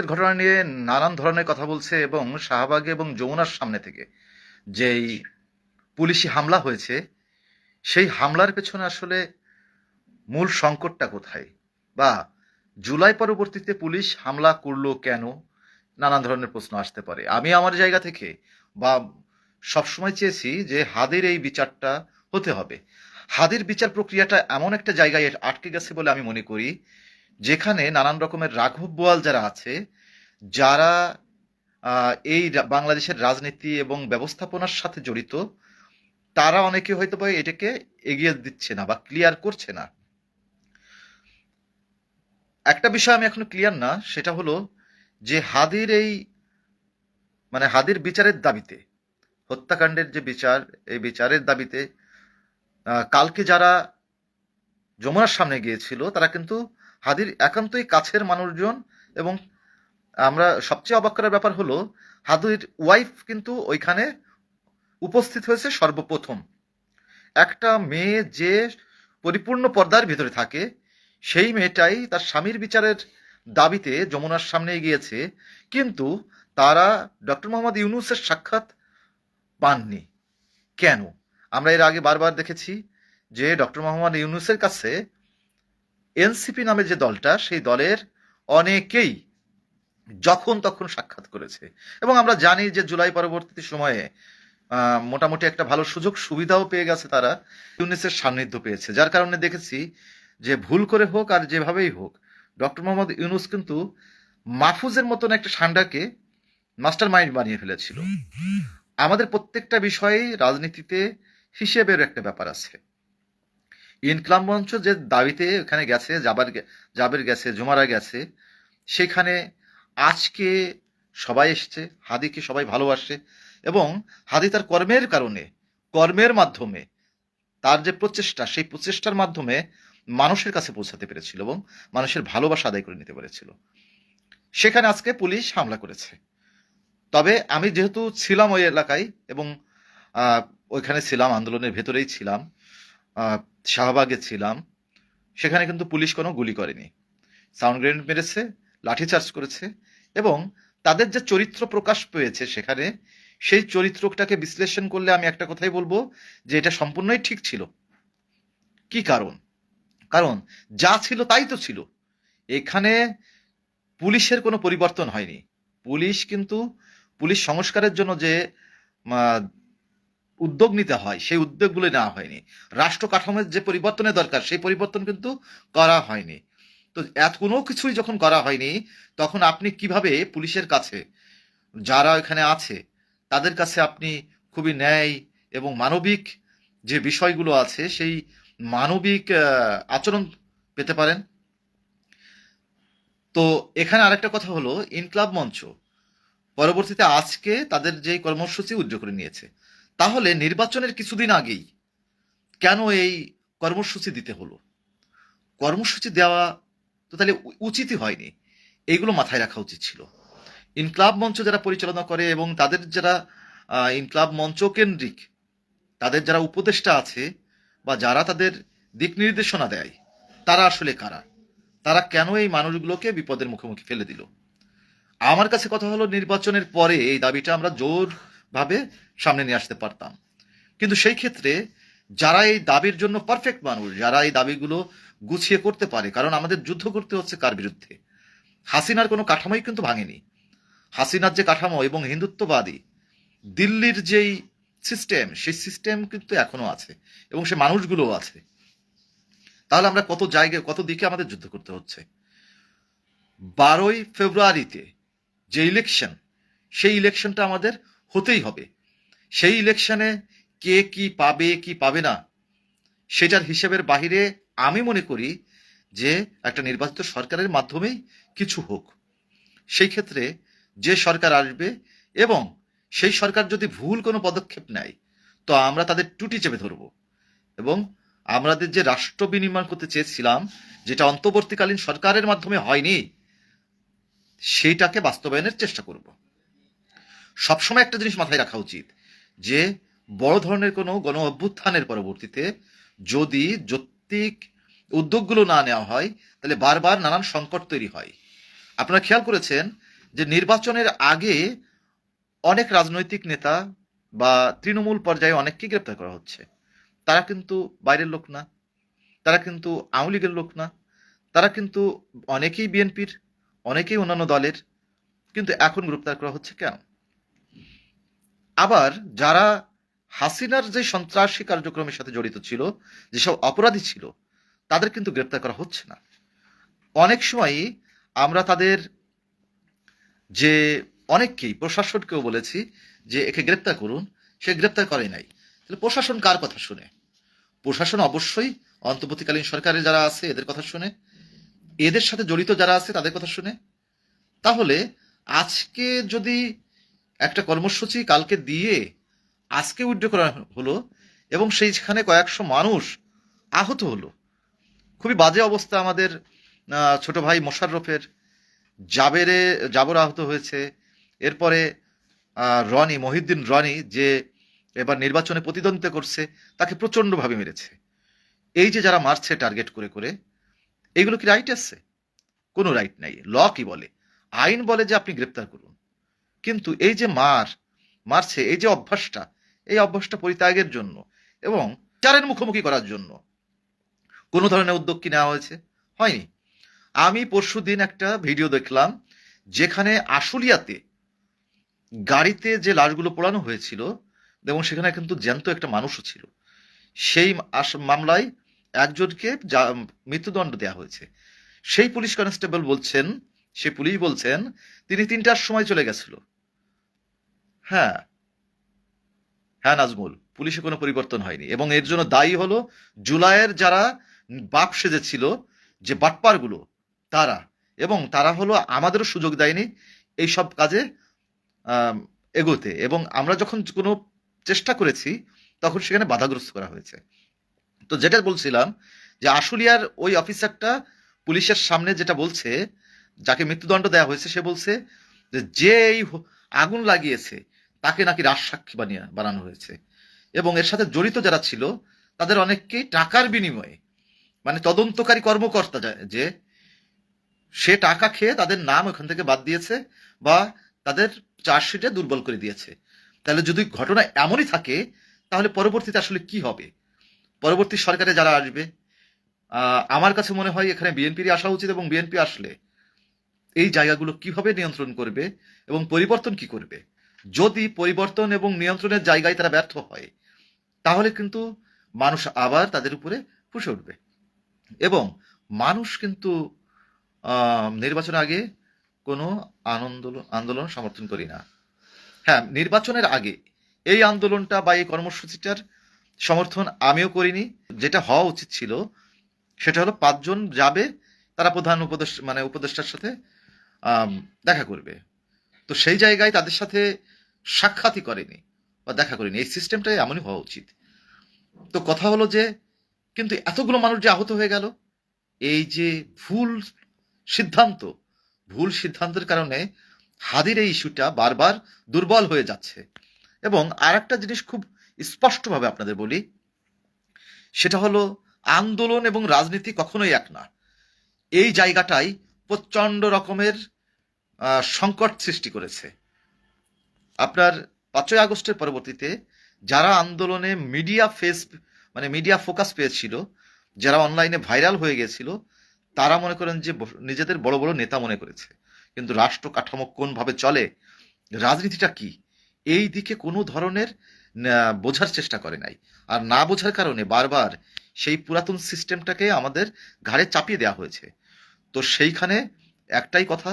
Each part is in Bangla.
আজকের ঘটনা নিয়ে নানান ধরনের কথা বলছে এবং শাহবাগে এবং যমুনার সামনে থেকে যেই পুলিশি হামলা হয়েছে, সেই হামলার পেছনে আসলে মূল সংকটটা কোথায়? বা জুলাই পরবর্তীতে পুলিশ হামলা করল কেন? নানান ধরনের প্রশ্ন আসতে পারে। আমি আমার জায়গা থেকে বা সবসময় চেয়েছি যে হাদের এই বিচারটা হতে হবে। হাদের বিচার প্রক্রিয়াটা এমন একটা জায়গায় আটকে গেছে বলে আমি মনে করি যেখানে নানান রকমের রাঘব বোয়াল যারা আছে, যারা এই বাংলাদেশের রাজনীতি এবং ব্যবস্থাপনার সাথে জড়িত, তারা অনেকে হয়তো বা এটাকে এগিয়ে দিচ্ছে না বা ক্লিয়ার করছে না। একটা বিষয় আমি এখনও ক্লিয়ার না, সেটা হলো যে হাদির এই মানে হাদির বিচারের দাবিতে, হত্যাকাণ্ডের যে বিচার, এই বিচারের দাবিতে কালকে যারা যমুনার সামনে গিয়েছিল, তারা কিন্তু হাদির একান্তই কাছের মানুষজন এবং আমরা সবচেয়ে অবাক করার ব্যাপার হলো, হাদির ওয়াইফ কিন্তু ওইখানে উপস্থিত হয়েছে সর্বপ্রথম। একটা মেয়ে যে পরিপূর্ণ পর্দার ভিতরে থাকে, সেই মেয়েটাই তার স্বামীর বিচারের দাবিতে যমুনার সামনে গিয়েছে কিন্তু তারা ডক্টর মোহাম্মদ ইউনুসের সাক্ষাৎ পাননি। কেন? আমরা এর আগে বারবার দেখেছি যে ডক্টর মোহাম্মদ ইউনুসের কাছে এনসিপি নামে যে দলটা, সেই দলের অনেকেই যখন তখন সাক্ষাৎ করেছে। এবং আমরা জানি যে জুলাই পরবর্তী সময়ে মোটামুটি একটা ভালো সুযোগ সুবিধাও পেয়ে গেছে তারা। ইউনিসের সান্নিধ্য পেয়েছে। যার কারণে দেখেছি যে ভুল করে হোক আর যেভাবেই হোক, ডক্টর মোহাম্মদ ইউনুস কিন্তু মাহফুজের মতন একটা সান্ডাকে মাস্টার মাইন্ড বানিয়ে ফেলেছিল। আমাদের প্রত্যেকটা বিষয়ে রাজনীতিতে হিসেবের একটা ব্যাপার আছে। ইনকলাম মঞ্চ যে দাবিতে এখানে গেছে, জাবার জাবের গেছে, জুমারা গেছে, সেখানে আজকে সবাই এসছে, হাদিকে সবাই ভালোবাসে এবং হাদি তার কর্মের কারণে, কর্মের মাধ্যমে তার যে প্রচেষ্টা, সেই প্রচেষ্টার মাধ্যমে মানুষের কাছে পৌঁছাতে পেরেছিল এবং মানুষের ভালোবাসা আদায় করে নিতে পেরেছিল। সেখানে আজকে পুলিশ হামলা করেছে। তবে আমি যেহেতু ছিলাম ওই এলাকায় এবং ওইখানে ছিলাম, আন্দোলনের ভেতরেই ছিলাম শাহবাগে ছিলাম, সেখানে কিন্তু পুলিশ কোনো গুলি করেনি। সাউন্ড গ্রেনেড মেরেছে লাঠিচার্জ করেছে এবং তাদের যে চরিত্র প্রকাশ পেয়েছে সেখানে, সেই চরিত্রটাকে বিশ্লেষণ করলে আমি একটা কথাই বলব যে এটা সম্পূর্ণই ঠিক ছিল। কি কারণ? কারণ যা ছিল তাই তো ছিল। এখানে পুলিশের কোনো পরিবর্তন হয়নি। পুলিশ কিন্তু, পুলিশ সংস্কারের জন্য যে উদ্যোগ নিতে হয়, সেই উদ্যোগগুলো নেওয়া হয়নি। রাষ্ট্র কাঠামোর যে পরিবর্তনের দরকার, সেই পরিবর্তন কিন্তু করা হয়নি। তো এত কোনো কিছুই যখন করা হয়নি, তখন আপনি কীভাবে পুলিশের কাছে, যারা এখানে আছে, তাদের কাছে আপনি খুবই ন্যায় এবং মানবিক যে বিষয়গুলো আছে, সেই মানবিক আচরণ পেতে পারেন? তো এখানে আরেকটা কথা হলো, ইনক্লাব মঞ্চ। পরবর্তীতে আজকে তাদের যে কর্মসূচি উদ্যোগ করে নিয়েছে তাহলে নির্বাচনের কিছুদিন আগেই কেন এই কর্মসূচি দিতে হলো? কর্মসূচি দেওয়া তো তাহলে উচিতই হয়নি। এইগুলো মাথায় রাখা উচিত ছিল। ইনক্লাব মঞ্চ যারা পরিচালনা করে এবং তাদের যারা ইনক্লাব মঞ্চ কেন্দ্রিক তাদের যারা উপদেষ্টা আছে বা যারা তাদের দিক নির্দেশনা দেয়, তারা আসলে কারা? তারা কেন এই মানুষগুলোকে বিপদের মুখোমুখি ফেলে দিল? আমার কাছে কথা হলো নির্বাচনের পরে এই দাবিটা আমরা জোরভাবে সামনে নিয়ে আসতে পারতাম। কিন্তু সেই ক্ষেত্রে যারা এই দাবির জন্য পারফেক্ট মানুষ, যারা এই দাবিগুলো গুছিয়ে করতে পারে, কারণ আমাদের যুদ্ধ করতে হচ্ছে কার বিরুদ্ধে? হাসিনার কোনো কাঠামোই কিন্তু ভাঙেনি। হাসিনার যে কাঠামো এবং হিন্দুত্ববাদী, দিল্লির যেই সিস্টেম সেই সিস্টেম কিন্তু এখনও আছে এবং সে মানুষগুলোও আছে। তাহলে আমরা কত জায়গায় কত দিকে আমাদের যুদ্ধ করতে হচ্ছে? বারোই ফেব্রুয়ারিতে যে ইলেকশন সেই ইলেকশনটা আমাদের হতেই হবে। সেই ইলেকশনে কে কি পাবে কি পাবে না, সেটার হিসেবের বাহিরে আমি মনে করি যে একটা নির্বাচিত সরকারের মাধ্যমেই কিছু হোক। সেই ক্ষেত্রে যে সরকার আসবে এবং সেই সরকার যদি ভুল কোনো পদক্ষেপ নেয়, তো আমরা তাদের টুটি চেপে ধরব এবং আমাদের যে রাষ্ট্র বিনির্মাণ করতে চেয়েছিলাম, যেটা অন্তর্বর্তীকালীন সরকারের মাধ্যমে হয়নি, সেইটাকে বাস্তবায়নের চেষ্টা করব। সবসময় একটা জিনিস মাথায় রাখা উচিত, যে বড় ধরনের কোনো গণ অভ্যুত্থানের পরবর্তীতে যদি যৌক্তিক উদ্যোগগুলো না নেওয়া হয়, তাহলে বারবার নানান সংকট তৈরি হয়। আপনারা খেয়াল করেছেন যে নির্বাচনের আগে অনেক রাজনৈতিক নেতা বা তৃণমূল পর্যায়ে অনেককে গ্রেপ্তার করা হচ্ছে। তারা কিন্তু বাইরের লোক না, তারা কিন্তু আওয়ামী লীগের লোক না, তারা কিন্তু অনেকেই বিএনপির, অনেকেই অন্যান্য দলের, কিন্তু এখন গ্রেপ্তার করা হচ্ছে কেন? আবার যারা হাসিনার যে সন্ত্রাসী কার্যক্রমের সাথে জড়িত ছিল, যেসব অপরাধী ছিল, তাদের কিন্তু গ্রেপ্তার করা হচ্ছে না। অনেক সময়ই আমরা তাদের যে অনেককেই, প্রশাসনকেও বলেছি যে একে গ্রেপ্তার করুন, সে গ্রেপ্তার করে নাই। তাহলে প্রশাসন কার কথা শুনে? প্রশাসন অবশ্যই অন্তর্বর্তীকালীন সরকারের যারা আছে, এদের কথা শুনে। এদের সাথে জড়িত যারা আছে, তাদের কথা শুনে। তাহলে আজকে যদি একটা কর্মসূচি কালকে দিয়ে আজকে উইথড্র করা হলো এবং সেইখানে কয়েকশো মানুষ আহত হলো। খুবই বাজে অবস্থা আমাদের ছোট ভাই মোশাররফের। জাবেরে, জাবর আহত হয়েছে। এরপরে রনি, মহিউদ্দিন রনি যে এবার নির্বাচনে প্রতিদ্বন্দ্বিতা করছে, তাকে প্রচণ্ডভাবে মেরেছে। এই যে যারা মারছে টার্গেট করে করে, এগুলো কি রাইট আছে? কোনো রাইট নাই। ল কি বলে? আইন বলে যে আপনি গ্রেপ্তার করুন। কিন্তু এই যে মার, মারছে, এই যে অভ্যাসটা, এই অভ্যাসটা পরিত্যাগের জন্য এবং চারের মুখোমুখি করার জন্য। কোনো ধরনের উদ্যোগ কি নেওয়া হয়েছে? হয়নি। আমি পরশুদিন একটা ভিডিও দেখলাম যেখানে আশুলিয়াতে গাড়িতে যে লাশগুলো পোড়ানো হয়েছিল এবং সেখানে কিন্তু জ্যান্ত একটা মানুষও ছিল। সেই মামলায় একজনকে মৃত্যুদণ্ড দেওয়া হয়েছে। সেই পুলিশ কনস্টেবল বলছেন সে পুলিশ বলছেন, তিনি তিনটার সময় চলে গেছিল। হ্যাঁ। হ্যাঁ নাজমুল, পুলিশে কোনো পরিবর্তন হয়নি। এবং এর জন্য দায়ী হলো জুলাইয়ের যারা বাপ সেজেছিল যে বাটপারগুলো, তারা। এবং তারা হলো আমাদেরও সুযোগ দেয়নি এই সব কাজে এগোতে। এবং আমরা যখন কোনো চেষ্টা করেছি, তখন সেখানে বাধাগ্রস্ত করা হয়েছে। তো যেটা বলছিলাম যে আশুলিয়ার ওই অফিসারটা পুলিশের সামনে যেটা বলছে, যাকে মৃত্যুদণ্ড দেওয়া হয়েছে, সে বলছে যে এই আগুন লাগিয়েছে তাকে নাকি রাজসাক্ষী বানিয়ে বানানো হয়েছে। এবং এর সাথে জড়িত যারা ছিল, তাদের অনেককেই টাকার বিনিময়ে মানে তদন্তকারী কর্মকর্তা যে সে টাকা খেয়ে তাদের নাম ওখান থেকে বাদ দিয়েছে বা তাদের চার্জশিটে দুর্বল করে দিয়েছে। তাহলে যদি ঘটনা এমনই থাকে, তাহলে পরবর্তীতে আসলে কি হবে? পরবর্তী সরকারে যারা আসবে আমার কাছে মনে হয় এখানে বিএনপির আসা উচিত এবং বিএনপি আসলে এই জায়গাগুলো কীভাবে নিয়ন্ত্রণ করবে এবং পরিবর্তন কি করবে? যদি পরিবর্তন এবং নিয়ন্ত্রণের জায়গায় তারা ব্যর্থ হয় তাহলে কিন্তু মানুষ আবার তাদের উপরে ফুসে উঠবে। এবং মানুষ কিন্তু আহ, নির্বাচনের আগে কোনো আনন্দ আন্দোলন সমর্থন করি না। হ্যাঁ নির্বাচনের আগে এই আন্দোলনটা বা এই কর্মসূচিটার সমর্থন আমিও করিনি। যেটা হওয়া উচিত ছিল সেটা হলো পাঁচজন যাবে তারা প্রধান উপদেশ মানে উপদেষ্টার সাথে দেখা করবে। তো সেই জায়গায় তাদের সাথে সাক্ষাৎই করেনি বা দেখা করেনি। এই সিস্টেমটাই এমনই হওয়া উচিত। তো কথা হলো যে, কিন্তু এতগুলো মানুষ যে আহত হয়ে গেল, এই যে ভুল সিদ্ধান্ত, ভুল সিদ্ধান্তের কারণে হাদির এই ইস্যুটা বারবার দুর্বল হয়ে যাচ্ছে। এবং আর একটা জিনিস খুব স্পষ্টভাবে আপনাদের বলি, সেটা হলো আন্দোলন এবং রাজনীতি কখনোই এক না। এই জায়গাটাই প্রচণ্ড রকমের সংকট সৃষ্টি করেছে। আপনার পাঁচই আগস্টের পরবর্তীতে যারা আন্দোলনে মিডিয়া ফেস মানে মিডিয়া ফোকাস পেয়েছিল, যারা অনলাইনে ভাইরাল হয়ে গেছিল, তারা মনে করেন যে নিজেদের বড় বড় নেতা মনে করেছে। কিন্তু রাষ্ট্র কাঠামো কোনভাবে চলে, রাজনীতিটা কি, এই দিকে কোনো ধরনের বোঝার চেষ্টা করে নাই। আর না বোঝার কারণে বারবার সেই পুরাতন সিস্টেমটাকে আমাদের ঘাড়ে চাপিয়ে দেওয়া হয়েছে। তো সেইখানে একটাই কথা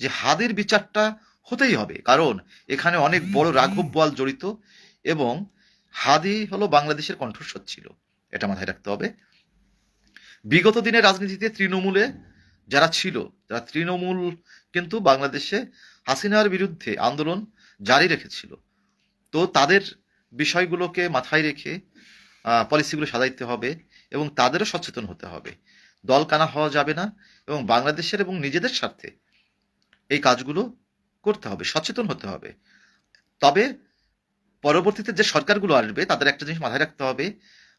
যে হাদের বিচারটা হতেই হবে। কারণ এখানে অনেক বড় রাঘব বল জড়িত এবং হাদি হলো বাংলাদেশের কণ্ঠস্বর ছিল। এটা মাথায় রাখতে হবে। বিগত দিনের রাজনীতিতে তৃণমূলে যারা ছিল যারা তৃণমূল কিন্তু বাংলাদেশে হাসিনার বিরুদ্ধে আন্দোলন জারি রেখেছিল। তো তাদের বিষয়গুলোকে মাথায় রেখে পলিসিগুলো সাজাইতে হবে এবং তাদেরও সচেতন হতে হবে। দল কানা হওয়া যাবে না এবং বাংলাদেশের এবং নিজেদের স্বার্থে এই কাজগুলো করতে হবে, সচেতন হতে হবে। তবে পরবর্তীতে যে সরকারগুলো আসবে, তাদের একটা জিনিস মাথায় রাখতে হবে,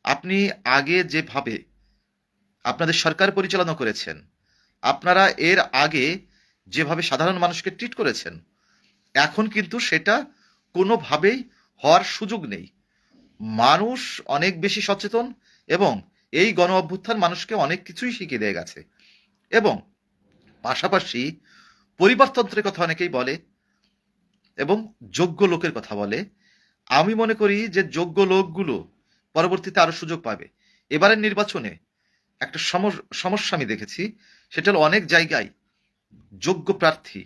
আপনি আগে যেভাবে আপনাদের সরকার পরিচালনা করেছেন, আপনারা এর আগে যেভাবে সাধারণ মানুষকে ট্রিট করেছেন, এখন কিন্তু সেটা কোনোভাবেই হওয়ার সুযোগ নেই। মানুষ অনেক বেশি সচেতন এবং এই গণ অভ্যুত্থান মানুষকে অনেক কিছুই শিখিয়ে দিয়ে গেছে। এবং পাশাপাশি পরিবারতন্ত্রের কথা অনেকেই বলে এবং যোগ্য লোকের কথা বলে। আমি মনে করি যে যোগ্য লোকগুলো পরবর্তীতে আরও সুযোগ পাবে। এবারের নির্বাচনে একটা সমস- সমস্যা আমি দেখেছি, সেটা হলো অনেক জায়গায় যোগ্য প্রার্থী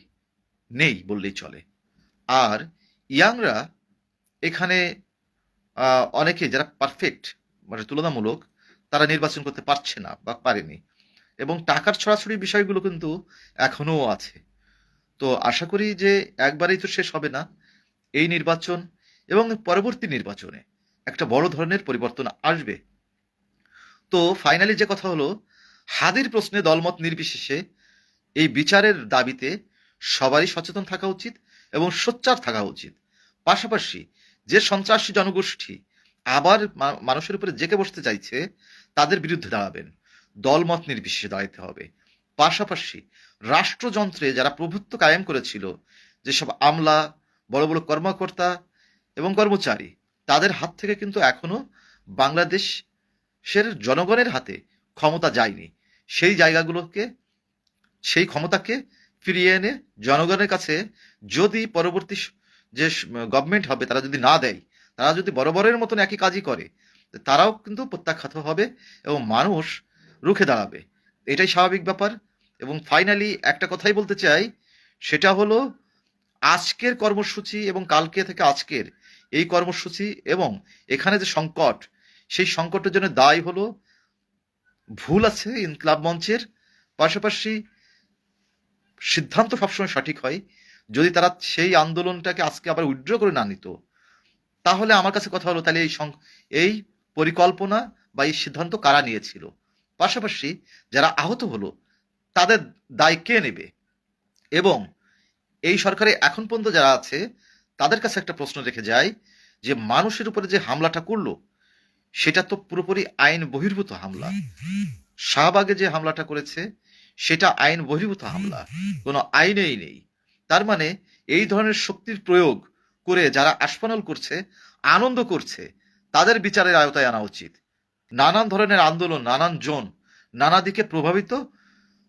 নেই বললেই চলে। আর ইয়াংরা এখানে অনেকে যারা পারফেক্ট মানে তুলনামূলক, তারা নির্বাচন করতে পারছে না বা পারেনি। এবং টাকার ছড়াছড়ি বিষয়গুলো কিন্তু এখনও আছে। তো আশা করি যে একবারেই তো শেষ হবে না এই নির্বাচন এবং পরবর্তী নির্বাচনে একটা বড় ধরনের পরিবর্তন আসবে। তো ফাইনালি যে কথা হলো, হাদির প্রশ্নে দলমত নির্বিশেষে এই বিচারের দাবিতে সবারই সচেতন থাকা উচিত এবং সোচ্চার থাকা উচিত। পাশাপাশি যে সন্ত্রাসী জনগোষ্ঠী আবার মানুষের উপরে জেকে বসতে চাইছে, তাদের বিরুদ্ধে দাঁড়াবেন। দলমত নির্বিশেষে দাঁড়াতে হবে। পাশাপাশি রাষ্ট্রযন্ত্রে যারা প্রভুত্ব কায়েম করেছিল, যেসব আমলা, বড় বড় কর্মকর্তা এবং কর্মচারী, তাদের হাত থেকে কিন্তু এখনও বাংলাদেশের জনগণের হাতে ক্ষমতা যায়নি। সেই জায়গাগুলোকে, সেই ক্ষমতাকে ফিরিয়ে এনে জনগণের কাছে যদি পরবর্তী যে গভর্নমেন্ট হবে, তারা যদি না দেয়, তারা যদি বড় বড়ের মতন একই কাজই করে, তারাও কিন্তু প্রত্যাখ্যাত হবে এবং মানুষ রুখে দাঁড়াবে। এটাই স্বাভাবিক ব্যাপার। এবং ফাইনালি একটা কথাই বলতে চাই, সেটা হলো আজকের কর্মসূচি এবং কালকে থেকে আজকের এই কর্মসূচি এবং এখানে যে সংকট, সেই সংকটের জন্য দায় হলো, ভুল আছে ইনকলাব মঞ্চের, পাশাপাশি সিদ্ধান্ত সবসময় সঠিক হয়। যদি তারা সেই আন্দোলনটাকে আজকে আবার উইড্র করে না নিত, তাহলে আমার কাছে কথা হলো, তাহলে এই এই পরিকল্পনা বা এই সিদ্ধান্ত কারা নিয়েছিল? পাশাপাশি যারা আহত হলো তাদের দায় কে নেবে? এবং এই সরকারে এখন পর্যন্ত যারা আছে, তাদের কাছে একটা প্রশ্ন রেখে যায় যে মানুষের উপরে যে হামলাটা করল, সেটা তো পুরোপুরি আইন বহির্ভূত হামলা। শাহবাগে যে হামলাটা করেছে, সেটা আইন বহির্ভূত হামলা। কোনো আইনেই নেই। তার মানে এই ধরনের শক্তির প্রয়োগ করে যারা আস্পানল করছে, আনন্দ করছে, তাদের বিচারের আওতায় আনা উচিত। নানান ধরনের আন্দোলন, নানান জন, নানা দিকে প্রভাবিত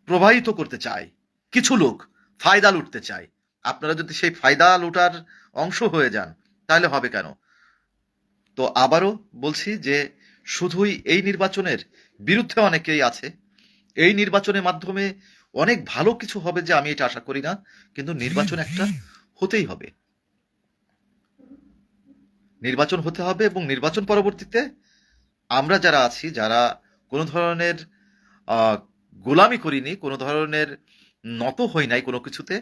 প্রবাহিত করতে চায়। কিছু লোক ফায়দা লুটতে চায়। আপনারা যদি সেই ফায়দা লুটার অংশ হয়ে যান, তাহলে হবে কেন? তো আবারও বলছি যে শুধুই এই নির্বাচনের বিরুদ্ধে অনেকেই আছে। এই নির্বাচনের মাধ্যমে অনেক ভালো কিছু হবে যে আমি এটা আশা করি না, কিন্তু নির্বাচন একটা হতেই হবে। নির্বাচন হতে হবে এবং নির্বাচন পরবর্তীতে আমরা যারা আছি, যারা কোনো ধরনের গোলামি করিনি, কোনো ধরনের নত হই নাই কোনো কিছুতে,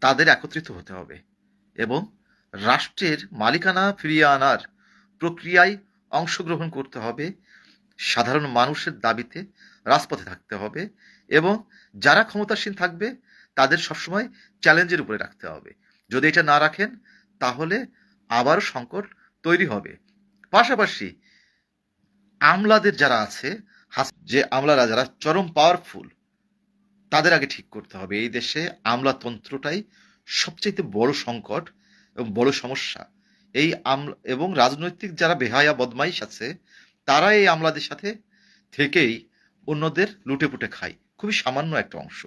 তাদের একত্রিত হতে হবে এবং রাষ্ট্রের মালিকানা ফিরিয়ে আনার প্রক্রিয়ায় অংশগ্রহণ করতে হবে, সাধারণ মানুষের দাবিতে রাজপথে থাকতে হবে এবং যারা ক্ষমতাসীন থাকবে তাদের সবসময় চ্যালেঞ্জের উপরে রাখতে হবে। যদি এটা না রাখেন, তাহলে আবারও সংকট তৈরি হবে। পাশাপাশি আমলাদের যারা আছে যে আমলারা যারা চরম পাওয়ারফুল তাদের আগে ঠিক করতে হবে। এই দেশে আমলাতন্ত্রটাই সবচেয়ে বড় সংকট এবং বড় সমস্যা। এই আমলা এবং রাজনৈতিক যারা বেহায়া বদমাইশ আছে, তারা এই আমলাদের সাথে থেকেই অন্যদের লুটেপুটে খায়। খুবই সামান্য একটা অংশ।